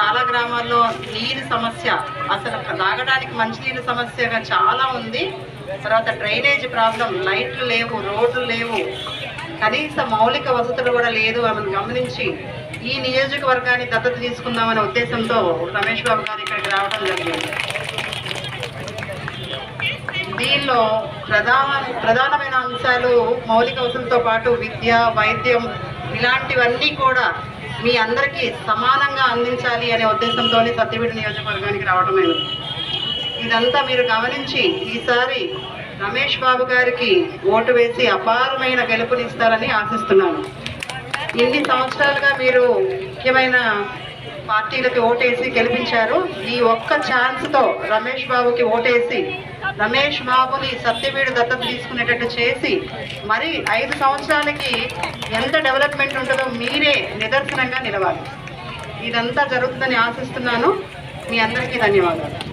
చాలా గ్రామాల్లో నీరు సమస్య అసలు తాగడానికి మంచినీరు సమస్యగా చాలా ఉంది. తర్వాత డ్రైనేజ్ ప్రాబ్లం లైట్లు లేవు రోడ్లు లేవు. కనీస మౌలిక వసతులు కూడా లేదు అని గమనించి. ఈ నియోజకవర్గాన్ని దత్తత తీసుకుందామనే ఉద్దేశంతో రమేష్ బాబు గారు ఇక్కడికి రావడం జరిగింది. దీనిలో ప్రధాన ప్రధానమైన అంశాలు మౌలిక వసతులతో పాటు విద్య వైద్యం ఇలాంటివన్నీ కూడా మీ అందరికీ సమానంగా అందించాలి అనే ఉద్దేశంతో సత్యపేట నియోజకవర్గానికి రావడమైనది ఇదంతా మీరు గమనించి ఈసారి రమేష్ బాబు గారికి ఓటు వేసి అపారమైన గెలుపునిస్తారని ఆశిస్తున్నాను. ఇన్ని సంవత్సరాలుగా మీరు ముఖ్యమైన పార్టీలకి ఓటేసి గెలిపించారు. ఈ ఒక్క ఛాన్స్తో రమేష్ బాబుకి ఓటేసి రమేష్ బాబుని సత్యవీడు దత్తత తీసుకునేటట్టు చేసి మరి ఐదు సంవత్సరాలకి ఎంత డెవలప్మెంట్ ఉంటుందో మీరే నిదర్శనంగా నిలవాలి. ఇదంతా జరుగుతుందని ఆశిస్తున్నాను. మీ అందరికీ ధన్యవాదాలు.